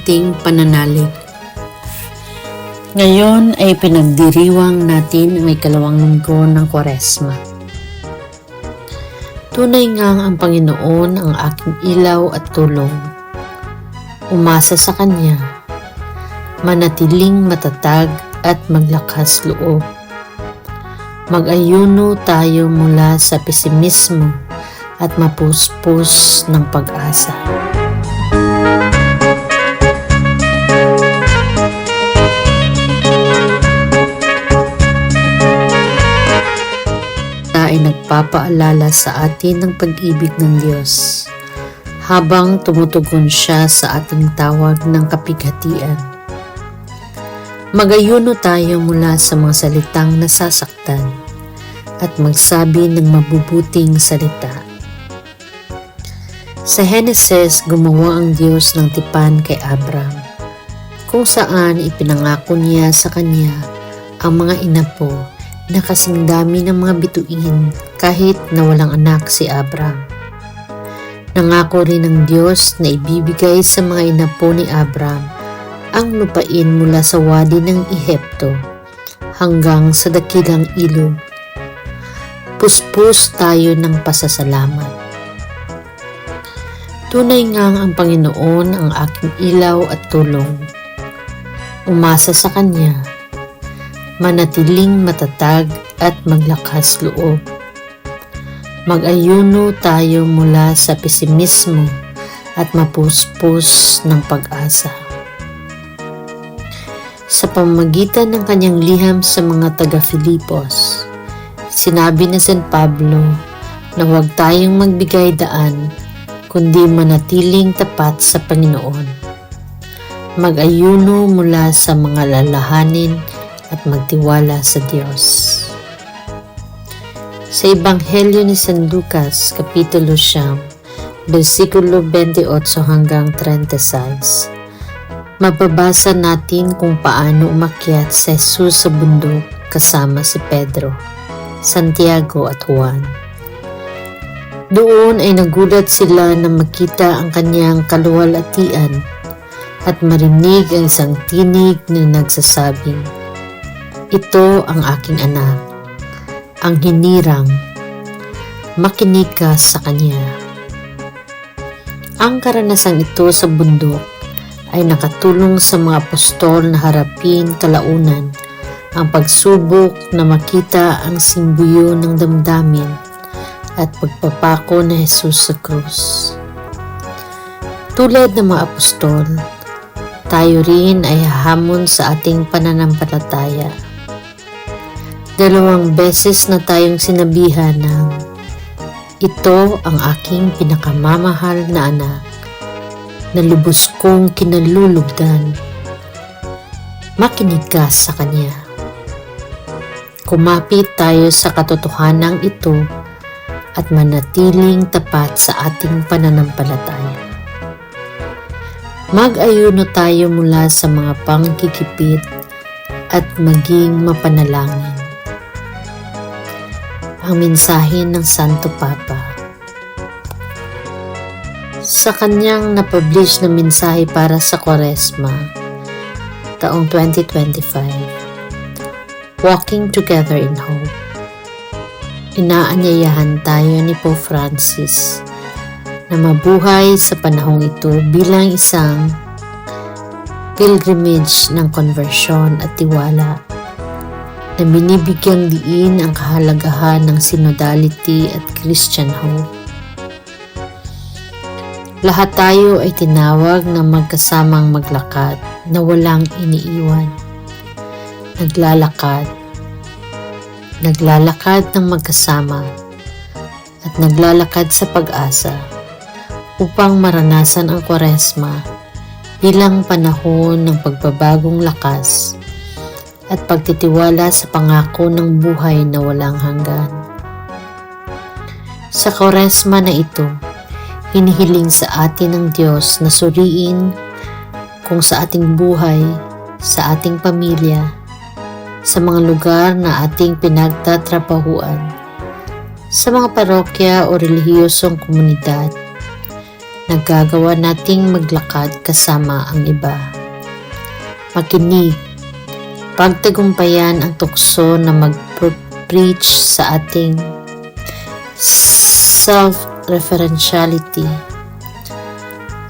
ating pananalig. Ngayon ay pinagdiriwang natin ang ikalawang linggo ng Kwaresma. Tunay nga ang Panginoon ang aking ilaw at tulong. Umasa sa Kanya, manatiling matatag at maglakas loob. Mag-ayuno tayo mula sa pesimismo at mapuspos ng pag-asa. Nagpapaalala sa atin ng pag-ibig ng Diyos habang tumutugon siya sa ating tawag ng kapighatian. Magayuno tayo mula sa mga salitang nasasaktan at magsabi ng mabubuting salita. Sa Genesis, gumawa ang Diyos ng tipan kay Abram, kung saan ipinangako niya sa kanya ang mga inapo na kasing dami ng mga bituin kahit na walang anak si Abram. Nangako rin ng Diyos na ibibigay sa mga inapo ni Abram ang lupain mula sa wadi ng Ehipto hanggang sa dakilang ilog. Puspos tayo ng pasasalamat. Tunay nga ang Panginoon ang aking ilaw at tulong. Umasa sa Kanya manatiling matatag at maglakas loob. Mag-ayuno tayo mula sa pesimismo at mapuspos ng pag-asa. Sa pamagitan ng kanyang liham sa mga taga-Filipos, sinabi ni San Pablo na huwag tayong magbigay daan kundi manatiling tapat sa Panginoon. Mag-ayuno mula sa mga lalahanin at magtiwala sa Diyos. Sa Ebanghelyo ni San Lucas, Kapitulo Siyam, versikulo 28 hanggang 36, mababasa natin kung paano umakyat si Jesus sa bundok kasama si Pedro, Santiago at Juan. Doon ay nagulat sila na makita ang kanyang kaluwalhatian at marinig ang isang tinig na nagsasabing, ito ang aking anak, ang hinirang, makinig ka sa kanya. Ang karanasang ito sa bundok ay nakatulong sa mga apostol na harapin kalaunan ang pagsubok na makita ang simbuyo ng damdamin at pagpapako na Jesus sa krus. Tulad ng mga apostol, tayo rin ay hamon sa ating pananampalataya Dalawang beses na tayong sinabihan ng ito ang aking pinakamamahal na anak na lubos kong kinalulugdan. Makinig ka sa kanya. Kumapit tayo sa katotohanan ito at manatiling tapat sa ating pananampalataya. Mag-ayuno tayo mula sa mga pangkikipit at maging mapanalangin ang mensahe ng Santo Papa. Sa kanyang napublish na mensahe para sa Kwaresma, taong 2025, Walking Together in Hope, inaanyayahan tayo ni Pope Francis na mabuhay sa panahong ito bilang isang pilgrimage ng konversyon at tiwala na binibigyang diin ang kahalagahan ng synodality at Christian hope. Lahat tayo ay tinawag na magkasamang maglakad na walang iniiwan. Naglalakad. Naglalakad ng magkasama at naglalakad sa pag-asa upang maranasan ang kwaresma bilang panahon ng pagbabagong lakas at pagtitiwala sa pangako ng buhay na walang hanggan. Sa koresma na ito, hinihiling sa atin ng Diyos na suriin kung sa ating buhay, sa ating pamilya, sa mga lugar na ating pinagtatrabahuan, sa mga parokya o relihiyosong komunidad, nagagawa nating maglakad kasama ang iba. Makinig. Pagtagumpayan ang tukso na mag-preach sa ating self-referentiality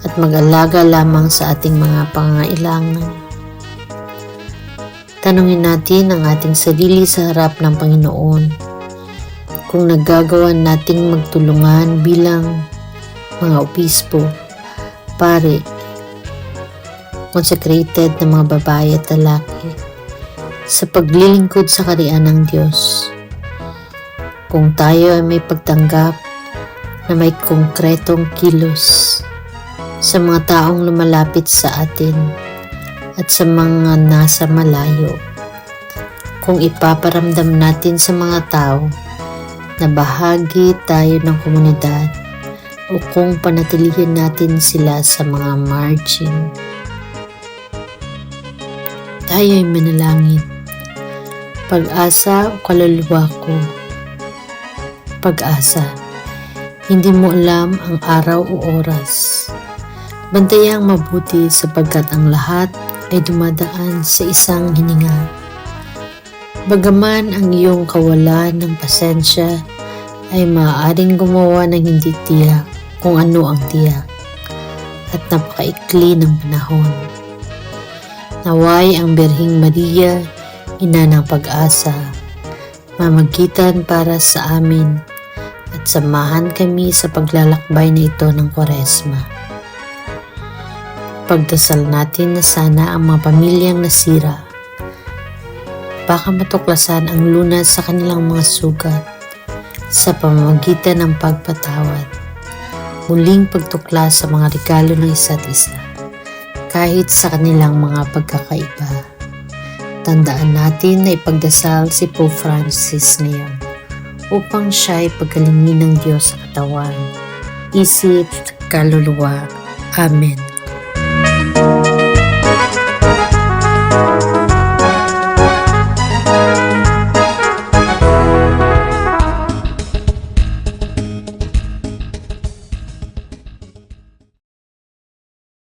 at mag-alaga lamang sa ating mga pangailangan. Tanungin natin ang ating sarili sa harap ng Panginoon kung nagagawa nating magtulungan bilang mga opispo, pare, consecrated na mga babae at lalaki sa paglilingkod sa kariyan ng Diyos. Kung tayo ay may pagtanggap na may konkretong kilos sa mga taong lumalapit sa atin at sa mga nasa malayo. Kung ipaparamdam natin sa mga tao na bahagi tayo ng komunidad o kung panatilihin natin sila sa mga margin. Tayo ay manalangin. Pag-asa o kaluluwa ko. Pag-asa. Hindi mo alam ang araw o oras. Bantayang mabuti sapagkat ang lahat ay dumadaan sa isang hininga. Bagaman ang iyong kawalan ng pasensya ay maaaring gumawa ng hindi tiyak kung ano ang tiyak at napakaikli ng panahon. Naway ang Berhing Maria, ina ng pag-asa, mamagitan para sa amin at samahan kami sa paglalakbay na ito ng Kwaresma. Pagdasal natin na sana ang mga pamilyang nasira baka matuklasan ang lunas sa kanilang mga sugat sa pamamagitan ng pagpatawad. Muling pagtuklas sa mga regalo ng isa't isa kahit sa kanilang mga pagkakaiba. Tandaan natin na ipagdasal si Pope Francis ngayon upang siya ay pagkalingin ng Diyos sa katawan, isip, kaluluwa. Amen.